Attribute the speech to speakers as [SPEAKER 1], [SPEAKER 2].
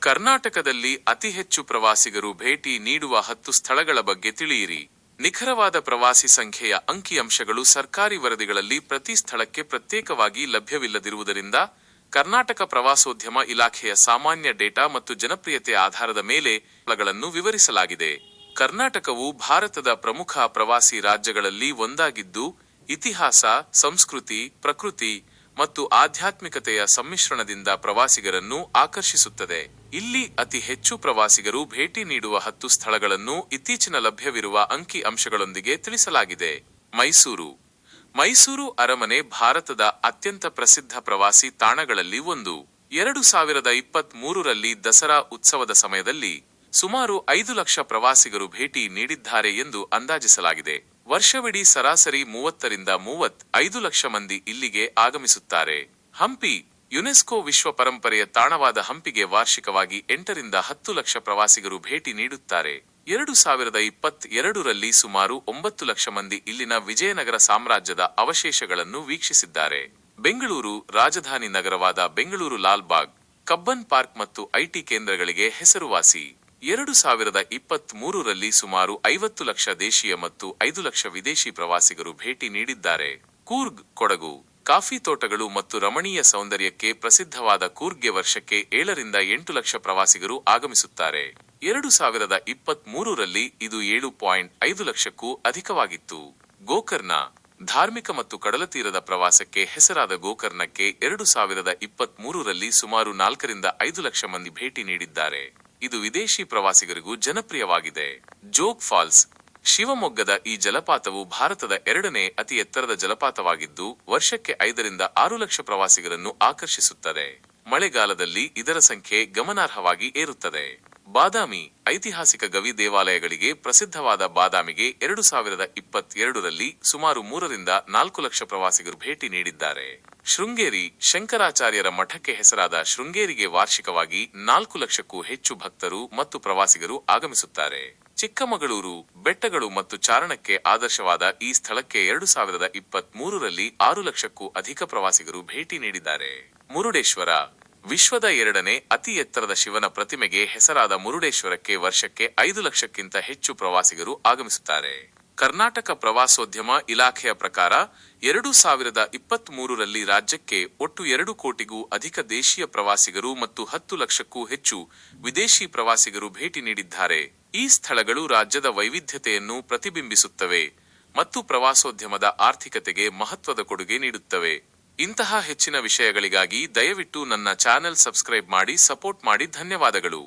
[SPEAKER 1] ಕರ್ನಾಟಕದಲ್ಲಿ ಅತಿ ಹೆಚ್ಚು ಪ್ರವಾಸಿಗರು ಭೇಟಿ ನೀಡುವ ಹತ್ತು ಸ್ಥಳಗಳ ಬಗ್ಗೆ ತಿಳಿಯಿರಿ. ನಿಖರವಾದ ಪ್ರವಾಸಿ ಸಂಖ್ಯೆಯ ಅಂಕಿಅಂಶಗಳು ಸರ್ಕಾರಿ ವರದಿಗಳಲ್ಲಿ ಪ್ರತಿ ಸ್ಥಳಕ್ಕೆ ಪ್ರತ್ಯೇಕವಾಗಿ ಲಭ್ಯವಿಲ್ಲದಿರುವುದರಿಂದ ಕರ್ನಾಟಕ ಪ್ರವಾಸೋದ್ಯಮ ಇಲಾಖೆಯ ಸಾಮಾನ್ಯ ಡೇಟಾ ಮತ್ತು ಜನಪ್ರಿಯತೆ ಆಧಾರದ ಮೇಲೆ ಸ್ಥಳಗಳನ್ನು ವಿವರಿಸಲಾಗಿದೆ. ಕರ್ನಾಟಕವು ಭಾರತದ ಪ್ರಮುಖ ಪ್ರವಾಸಿ ರಾಜ್ಯಗಳಲ್ಲಿ ಒಂದಾಗಿದ್ದು ಇತಿಹಾಸ, ಸಂಸ್ಕೃತಿ, ಪ್ರಕೃತಿ ಮತ್ತು ಆಧ್ಯಾತ್ಮಿಕತೆಯ ಸಮ್ಮಿಶ್ರಣದಿಂದ ಪ್ರವಾಸಿಗರನ್ನು ಆಕರ್ಷಿಸುತ್ತದೆ. ಇಲ್ಲಿ ಅತಿ ಹೆಚ್ಚು ಪ್ರವಾಸಿಗರು ಭೇಟಿ ನೀಡುವ ಹತ್ತು ಸ್ಥಳಗಳನ್ನು ಇತ್ತೀಚಿನ ಲಭ್ಯವಿರುವ ಅಂಕಿ ಅಂಶಗಳೊಂದಿಗೆ ತಿಳಿಸಲಾಗಿದೆ. ಮೈಸೂರು. ಮೈಸೂರು ಅರಮನೆ ಭಾರತದ ಅತ್ಯಂತ ಪ್ರಸಿದ್ಧ ಪ್ರವಾಸಿ ತಾಣಗಳಲ್ಲಿ ಒಂದು. ಎರಡು ಸಾವಿರದ ಇಪ್ಪತ್ತ್ ಮೂರರಲ್ಲಿ ದಸರಾ ಉತ್ಸವದ ಸಮಯದಲ್ಲಿ ಸುಮಾರು ಐದು ಲಕ್ಷ ಪ್ರವಾಸಿಗರು ಭೇಟಿ ನೀಡಿದ್ದಾರೆ ಎಂದು ಅಂದಾಜಿಸಲಾಗಿದೆ. ವರ್ಷವಿಡೀ ಸರಾಸರಿ ಮೂವತ್ತರಿಂದ ಮೂವತ್ ಐದು ಲಕ್ಷ ಮಂದಿ ಇಲ್ಲಿಗೆ ಆಗಮಿಸುತ್ತಾರೆ. ಹಂಪಿ, ಯುನೆಸ್ಕೋ ವಿಶ್ವ ಪರಂಪರೆಯ ತಾಣವಾದ ಹಂಪಿಗೆ ವಾರ್ಷಿಕವಾಗಿ ಎಂಟರಿಂದ ಹತ್ತು ಲಕ್ಷ ಪ್ರವಾಸಿಗರು ಭೇಟಿ ನೀಡುತ್ತಾರೆ. ಎರಡು ಸಾವಿರದ ಇಪ್ಪತ್ತ್ ಎರಡರಲ್ಲಿ ಸುಮಾರು ಒಂಬತ್ತು ಲಕ್ಷ ಮಂದಿ ಇಲ್ಲಿನ ವಿಜಯನಗರ ಸಾಮ್ರಾಜ್ಯದ ಅವಶೇಷಗಳನ್ನು ವೀಕ್ಷಿಸಿದ್ದಾರೆ. ಬೆಂಗಳೂರು, ರಾಜಧಾನಿ ನಗರವಾದ ಬೆಂಗಳೂರು ಲಾಲ್ಬಾಗ್, ಕಬ್ಬನ್ ಪಾರ್ಕ್ ಮತ್ತು ಐಟಿ ಕೇಂದ್ರಗಳಿಗೆ ಹೆಸರುವಾಸಿ. ಎರಡು ಸಾವಿರದ ಇಪ್ಪತ್ತ್ ಮೂರರಲ್ಲಿ ಸುಮಾರು ಐವತ್ತು ಲಕ್ಷ ದೇಶೀಯ ಮತ್ತು ಐದು ಲಕ್ಷ ವಿದೇಶಿ ಪ್ರವಾಸಿಗರು ಭೇಟಿ ನೀಡಿದ್ದಾರೆ. ಕೂರ್ಗ್, ಕೊಡಗು, ಕಾಫಿ ತೋಟಗಳು ಮತ್ತು ರಮಣೀಯ ಸೌಂದರ್ಯಕ್ಕೆ ಪ್ರಸಿದ್ಧವಾದ ಕೂರ್ಗ್ಗೆ ವರ್ಷಕ್ಕೆ ಏಳರಿಂದ ಎಂಟು ಲಕ್ಷ ಪ್ರವಾಸಿಗರು ಆಗಮಿಸುತ್ತಾರೆ. ಎರಡು ಸಾವಿರದ ಇಪ್ಪತ್ತ್ ಮೂರರಲ್ಲಿ ಇದು ಏಳು ಪಾಯಿಂಟ್ ಐದು ಲಕ್ಷಕ್ಕೂ ಅಧಿಕವಾಗಿತ್ತು. ಗೋಕರ್ಣ, ಧಾರ್ಮಿಕ ಮತ್ತು ಕಡಲತೀರದ ಪ್ರವಾಸಕ್ಕೆ ಹೆಸರಾದ ಗೋಕರ್ಣಕ್ಕೆ ಎರಡು ಸಾವಿರದ ಇಪ್ಪತ್ತ್ ಮೂರರಲ್ಲಿ ಸುಮಾರು ನಾಲ್ಕರಿಂದ ಐದು ಲಕ್ಷ ಮಂದಿ ಭೇಟಿ ನೀಡಿದ್ದಾರೆ. ಇದು ವಿದೇಶಿ ಪ್ರವಾಸಿಗರಿಗೂ ಜನಪ್ರಿಯವಾಗಿದೆ. ಜೋಗ್ ಫಾಲ್ಸ್, ಶಿವಮೊಗ್ಗದ ಈ ಜಲಪಾತವು ಭಾರತದ ಎರಡನೇ ಅತಿ ಎತ್ತರದ ಜಲಪಾತವಾಗಿದ್ದು, ವರ್ಷಕ್ಕೆ ಐದರಿಂದ ಆರು ಲಕ್ಷ ಪ್ರವಾಸಿಗರನ್ನು ಆಕರ್ಷಿಸುತ್ತದೆ. ಮಳೆಗಾಲದಲ್ಲಿ ಇದರ ಸಂಖ್ಯೆ ಗಮನಾರ್ಹವಾಗಿ ಏರುತ್ತದೆ. ಬಾದಾಮಿ ಐತಿಹಾಸಿಕ ಗವಿ ದೇವಾಲಯಗಳಿಗೆ ಪ್ರಸಿದ್ಧವಾದ ಬಾದಾಮಿಗೆ ಎರಡು ಸಾವಿರದ ಇಪ್ಪತ್ತೆರಡರಲ್ಲಿ ಸುಮಾರು ಮೂರರಿಂದ ನಾಲ್ಕು ಲಕ್ಷ ಪ್ರವಾಸಿಗರು ಭೇಟಿ ನೀಡಿದ್ದಾರೆ. ಶೃಂಗೇರಿ ಶಂಕರಾಚಾರ್ಯರ ಮಠಕ್ಕೆ ಹೆಸರಾದ ಶೃಂಗೇರಿಗೆ ವಾರ್ಷಿಕವಾಗಿ ನಾಲ್ಕು ಲಕ್ಷಕ್ಕೂ ಹೆಚ್ಚು ಭಕ್ತರು ಮತ್ತು ಪ್ರವಾಸಿಗರು ಆಗಮಿಸುತ್ತಾರೆ. ಚಿಕ್ಕಮಗಳೂರು, ಬೆಟ್ಟಗಳು ಮತ್ತು ಚಾರಣಕ್ಕೆ ಆದರ್ಶವಾದ ಈ ಸ್ಥಳಕ್ಕೆ ಎರಡು ಸಾವಿರದ ಇಪ್ಪತ್ತ್ ಮೂರರಲ್ಲಿ ಆರು ಲಕ್ಷಕ್ಕೂ ಅಧಿಕ ಪ್ರವಾಸಿಗರು ಭೇಟಿ ನೀಡಿದ್ದಾರೆ. ಮುರುಡೇಶ್ವರ ವಿಶ್ವದ ಎರಡನೇ ಅತಿ ಎತ್ತರದ ಶಿವನ ಪ್ರತಿಮೆಗೆ ಹೆಸರಾದ ಮುರುಡೇಶ್ವರಕ್ಕೆ ವರ್ಷಕ್ಕೆ ಐದು ಲಕ್ಷಕ್ಕಿಂತ ಹೆಚ್ಚು ಪ್ರವಾಸಿಗರು ಆಗಮಿಸುತ್ತಾರೆ. ಕರ್ನಾಟಕ ಪ್ರವಾಸೋದ್ಯಮ ಇಲಾಖೆಯ ಪ್ರಕಾರ ಎರಡು ಸಾವಿರದ ಇಪ್ಪತ್ತ್ ಮೂರರಲ್ಲಿ ರಾಜ್ಯಕ್ಕೆ ಒಟ್ಟು ಎರಡು ಕೋಟಿಗೂ ಅಧಿಕ ದೇಶೀಯ ಪ್ರವಾಸಿಗರು ಮತ್ತು ಹತ್ತು ಲಕ್ಷಕ್ಕೂ ಹೆಚ್ಚು ವಿದೇಶಿ ಪ್ರವಾಸಿಗರು ಭೇಟಿ ನೀಡಿದ್ದಾರೆ. ಈ ಸ್ಥಳಗಳು ರಾಜ್ಯದ ವೈವಿಧ್ಯತೆಯನ್ನು ಪ್ರತಿಬಿಂಬಿಸುತ್ತವೆ ಮತ್ತು ಪ್ರವಾಸೋದ್ಯಮದ ಆರ್ಥಿಕತೆಗೆ ಮಹತ್ವದ ಕೊಡುಗೆ ನೀಡುತ್ತವೆ. ಇಂತಹ ಹೆಚ್ಚಿನ ವಿಷಯಗಳಿಗಾಗಿ ದಯವಿಟ್ಟು ನನ್ನ ಚಾನೆಲ್ ಸಬ್ಸ್ಕ್ರೈಬ್ ಮಾಡಿ ಸಪೋರ್ಟ್ ಮಾಡಿ ಧನ್ಯವಾದಗಳು.